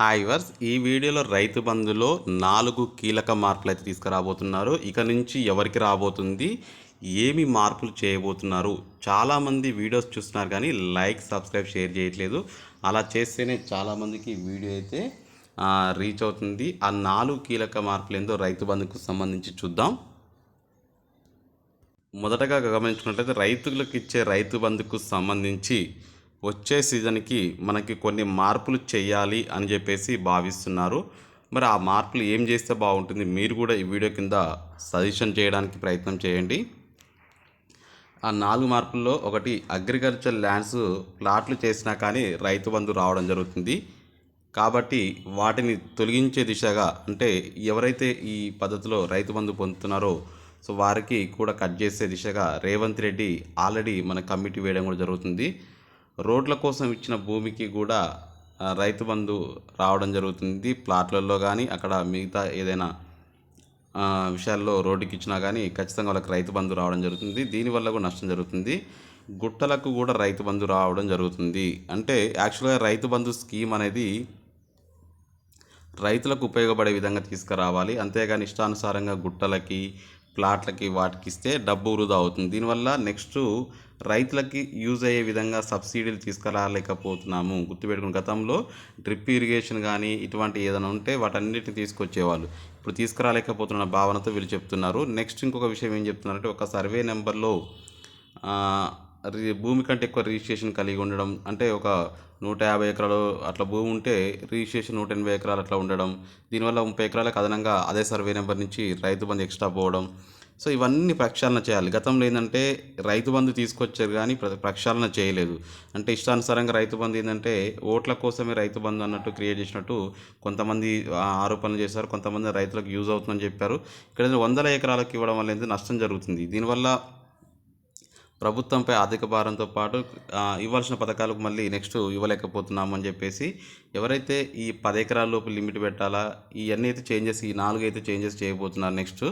Hi verse ఈ వీడియోలో రైతు బంధులో నాలుగు కీలక మార్పులు అయితే తీసుకురాబోతున్నారు. ఇక నుంచి ఎవరికి రాబోతుంది? ఏమి మార్పులు చేయబోతున్నారు? చాలామంది వీడియోస్ చూస్తున్నారు కానీ లైక్ సబ్స్క్రైబ్ షేర్ చేయట్లేదు. అలా చేస్తేనే చాలామందికి వీడియో అయితే రీచ్ అవుతుంది. ఆ నాలుగు కీలక మార్పులు ఏందో రైతు బంధుకు సంబంధించి చూద్దాం. మొదటగా గమనించుకున్నట్లయితే రైతులకు ఇచ్చే రైతు బంధుకు సంబంధించి వచ్చే సీజన్కి మనకి కొన్ని మార్పులు చేయాలి అని చెప్పేసి భావిస్తున్నారు. మరి ఆ మార్పులు ఏం చేస్తే బాగుంటుంది? మీరు కూడా ఈ వీడియో కింద సజెషన్ చేయడానికి ప్రయత్నం చేయండి. ఆ నాలుగు మార్పుల్లో ఒకటి అగ్రికల్చర్ ల్యాండ్స్ ప్లాట్లు చేసినా కానీ రైతు బంధు రావడం జరుగుతుంది. కాబట్టి వాటిని తొలగించే దిశగా అంటే ఎవరైతే ఈ పద్ధతిలో రైతు బంధు పొందుతున్నారో సో వారికి కూడా కట్ చేసే దిశగా రేవంత్ రెడ్డి ఆల్రెడీ మన కమిటీ వేయడం కూడా జరుగుతుంది. రోడ్ల కోసం ఇచ్చిన భూమికి కూడా రైతు బంధు రావడం జరుగుతుంది. ప్లాట్లలో కానీ అక్కడ మిగతా ఏదైనా విషయాల్లో రోడ్డుకి ఇచ్చినా కానీ ఖచ్చితంగా వాళ్ళకి రైతు బంధు రావడం జరుగుతుంది. దీనివల్ల కూడా నష్టం జరుగుతుంది. గుట్టలకు కూడా రైతు బంధు రావడం జరుగుతుంది. అంటే యాక్చువల్గా రైతు బంధు స్కీమ్ అనేది రైతులకు ఉపయోగపడే విధంగా తీసుకురావాలి. అంతేగాని ఇష్టానుసారంగా గుట్టలకి ప్లాట్లకి వాటికి ఇస్తే డబ్బు వృధా అవుతుంది. దీనివల్ల నెక్స్ట్ రైతులకి యూజ్ అయ్యే విధంగా సబ్సిడీలు తీసుకురాలేకపోతున్నాము. గుర్తుపెట్టుకుని గతంలో డ్రిప్ ఇరిగేషన్ కానీ ఇటువంటి ఏదైనా ఉంటే వాటన్నిటిని తీసుకొచ్చేవాళ్ళు. ఇప్పుడు తీసుకురాలేకపోతున్న భావనతో వీళ్ళు చెప్తున్నారు. నెక్స్ట్ ఇంకొక విషయం ఏం చెప్తున్నారంటే ఒక సర్వే నెంబర్లో భూమి కంటే ఎక్కువ రిజిస్ట్రేషన్ కలిగి ఉండడం అంటే ఒక నూట యాభై ఎకరాలు అట్లా భూమి ఉంటే రిజిస్ట్రేషన్ నూట ఎనభై ఎకరాలు అట్లా ఉండడం దీనివల్ల ముప్పై ఎకరాలకు అదనంగా అదే సర్వే నెంబర్ నుంచి రైతు బంధు ఎక్స్ట్రా పోవడం. సో ఇవన్నీ ప్రక్షాళన చేయాలి. గతంలో ఏంటంటే రైతు బంధు తీసుకొచ్చారు కానీ ప్రక్షాళన చేయలేదు. అంటే ఇష్టానుసారంగా రైతు బంధు ఏంటంటే ఓట్ల కోసమే రైతు బంధు అన్నట్టు క్రియేట్ చేసినట్టు కొంతమంది ఆరోపణలు చేశారు కొంతమంది రైతులకు యూజ్ అవుతుందని చెప్పారు. ఇక్కడ వందల ఎకరాలకు ఇవ్వడం వల్ల ఏంటంటే నష్టం జరుగుతుంది. దీనివల్ల ప్రభుత్వంపై ఆర్థిక భారంతో పాటు ఇవ్వాల్సిన పథకాలకు మళ్ళీ నెక్స్ట్ ఇవ్వలేకపోతున్నాము అని చెప్పేసి ఎవరైతే ఈ పది ఎకరాల లోపు లిమిట్ పెట్టాలా ఇవన్నీ అయితే చేంజెస్ ఈ నాలుగు అయితే చేంజెస్ చేయబోతున్నారు నెక్స్ట్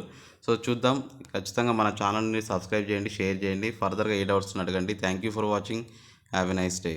సో చూద్దాం. ఖచ్చితంగా మన ఛానల్ని సబ్స్క్రైబ్ చేయండి షేర్ చేయండి. ఫర్దర్గా ఏ డౌట్స్ అడగండి. Thank you for watching have a nice day